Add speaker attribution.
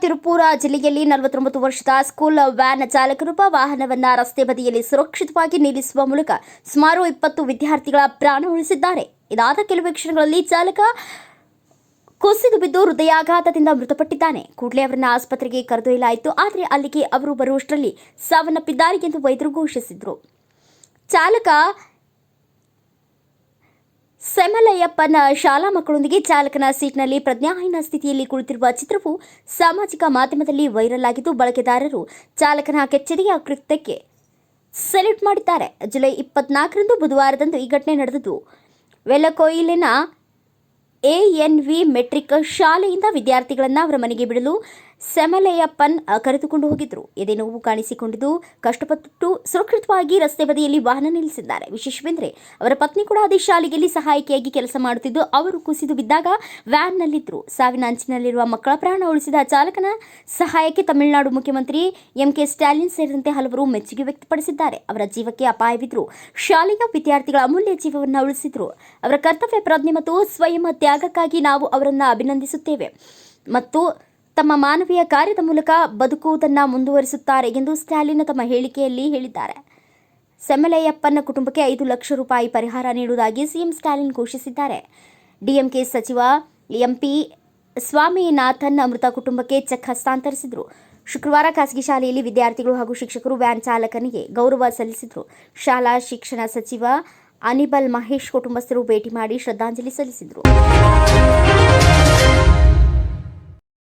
Speaker 1: ತಿರುಪುರ ಜಿಲ್ಲೆಯಲ್ಲಿ ನಲವತ್ತೊಂಬತ್ತು ವರ್ಷದ ಸ್ಕೂಲ್ ವ್ಯಾನ್ ಚಾಲಕನೊಬ್ಬ ವಾಹನವನ್ನ ರಸ್ತೆ ಬದಿಯಲ್ಲಿ ಸುರಕ್ಷಿತವಾಗಿ ನಿಲ್ಲಿಸುವ ಮೂಲಕ ಸುಮಾರು ಇಪ್ಪತ್ತು ವಿದ್ಯಾರ್ಥಿಗಳ ಪ್ರಾಣ ಉಳಿಸಿದ್ದಾರೆ. ಇದಾದ ಕೆಲವೇ ಕ್ಷಣಗಳಲ್ಲಿ ಚಾಲಕ ಕುಸಿದು ಬಿದ್ದು ಹೃದಯಾಘಾತದಿಂದ ಮೃತಪಟ್ಟಿದ್ದಾನೆ. ಕೂಡಲೇ ಅವರನ್ನು ಆಸ್ಪತ್ರೆಗೆ ಕರೆದೊಯ್ಯಲಾಯಿತು. ಆದರೆ ಅಲ್ಲಿಗೆ ಅವರು ಬರುವಷ್ಟರಲ್ಲಿ ಸಾವನ್ನಪ್ಪಿದ್ದಾರೆ ಎಂದು ವೈದ್ಯರು ಘೋಷಿಸಿದರು. ಚಾಲಕ ಸೆಮಲಯ್ಯಪ್ಪನ ಶಾಲಾ ಮಕ್ಕಳೊಂದಿಗೆ ಚಾಲಕನ ಸೀಟ್ನಲ್ಲಿ ಪ್ರಜ್ಞಾಹೀನ ಸ್ಥಿತಿಯಲ್ಲಿ ಕುಳಿತಿರುವ ಚಿತ್ರವು ಸಾಮಾಜಿಕ ಮಾಧ್ಯಮದಲ್ಲಿ ವೈರಲ್ ಆಗಿದ್ದು ಬಳಕೆದಾರರು ಚಾಲಕನ ಕೆಚ್ಚರಿಯ ಕೃತ್ಯಕ್ಕೆ ಸೆಲ್ಯೂಟ್ ಮಾಡಿದ್ದಾರೆ. ಜುಲೈ ಇಪ್ಪತ್ನಾಲ್ಕರಂದು ಬುಧವಾರದಂದು ಈ ಘಟನೆ ನಡೆದಿದ್ದು ವೆಲಕೊಯಿಲಿನ ಎಎನ್ವಿ ಮೆಟ್ರಿಕ್ ಶಾಲೆಯಿಂದ ವಿದ್ಯಾರ್ಥಿಗಳನ್ನು ಅವರ ಮನೆಗೆ ಬಿಡಲು ಸೆಮಲೆಯಪ್ಪನ್ ಕರೆದುಕೊಂಡು ಹೋಗಿದ್ರು. ಎದೆ ನೋವು ಕಾಣಿಸಿಕೊಂಡಿದ್ದು ಕಷ್ಟಪಟ್ಟು ಸುರಕ್ಷಿತವಾಗಿ ರಸ್ತೆ ಬದಿಯಲ್ಲಿ ವಾಹನ ನಿಲ್ಲಿಸಿದ್ದಾರೆ. ವಿಶೇಷವೆಂದರೆ ಅವರ ಪತ್ನಿ ಕೂಡ ಅದೇ ಶಾಲೆಯಲ್ಲಿ ಸಹಾಯಕಿಯಾಗಿ ಕೆಲಸ ಮಾಡುತ್ತಿದ್ದು ಅವರು ಕುಸಿದು ಬಿದ್ದಾಗ ವ್ಯಾನ್ನಲ್ಲಿದ್ದರು ಸಾವಿನ ಅಂಚಿನಲ್ಲಿರುವ ಮಕ್ಕಳ ಪ್ರಾಣ ಉಳಿಸಿದ ಚಾಲಕನ ಸಹಾಯಕ್ಕೆ ತಮಿಳುನಾಡು ಮುಖ್ಯಮಂತ್ರಿ ಎಂ ಕೆ ಸ್ಟಾಲಿನ್ ಸೇರಿದಂತೆ ಹಲವರು ಮೆಚ್ಚುಗೆ ವ್ಯಕ್ತಪಡಿಸಿದ್ದಾರೆ. ಅವರ ಜೀವಕ್ಕೆ ಅಪಾಯವಿದ್ರು ಶಾಲೆಯ ವಿದ್ಯಾರ್ಥಿಗಳ ಅಮೂಲ್ಯ ಜೀವವನ್ನು ಉಳಿಸಿದ್ರು. ಅವರ ಕರ್ತವ್ಯ ಪ್ರಜ್ಞೆ ಮತ್ತು ಸ್ವಯಂ ತ್ಯಾಗಕ್ಕಾಗಿ ನಾವು ಅವರನ್ನು ಅಭಿನಂದಿಸುತ್ತೇವೆ. ಮತ್ತು ತಮ್ಮ ಮಾನವೀಯ ಕಾರ್ಯದ ಮೂಲಕ ಬದುಕುವುದನ್ನು ಮುಂದುವರಿಸುತ್ತಾರೆ ಎಂದು ಸ್ಟಾಲಿನ್ ತಮ್ಮ ಹೇಳಿಕೆಯಲ್ಲಿ ಹೇಳಿದ್ದಾರೆ. ಸೆಮಲೆಯಪ್ಪನ ಕುಟುಂಬಕ್ಕೆ ಐದು ಲಕ್ಷ ರೂಪಾಯಿ ಪರಿಹಾರ ನೀಡುವುದಾಗಿ ಸಿಎಂ ಸ್ಟಾಲಿನ್ ಘೋಷಿಸಿದ್ದಾರೆ. ಡಿಎಂಕೆ ಸಚಿವ ಎಂಪಿ ಸ್ವಾಮಿನಾಥನ್ ಮೃತ ಕುಟುಂಬಕ್ಕೆ ಚೆಕ್ ಹಸ್ತಾಂತರಿಸಿದರು. ಶುಕ್ರವಾರ ಖಾಸಗಿ ಶಾಲೆಯಲ್ಲಿ ವಿದ್ಯಾರ್ಥಿಗಳು ಹಾಗೂ ಶಿಕ್ಷಕರು ವ್ಯಾನ್ ಚಾಲಕನಿಗೆ ಗೌರವ ಸಲ್ಲಿಸಿದರು. ಶಾಲಾ ಶಿಕ್ಷಣ ಸಚಿವ ಅನಿಬಲ್ ಮಹೇಶ್ ಕುಟುಂಬಸ್ಥರು ಭೇಟಿ ಮಾಡಿ ಶ್ರದ್ಧಾಂಜಲಿ ಸಲ್ಲಿಸಿದರು.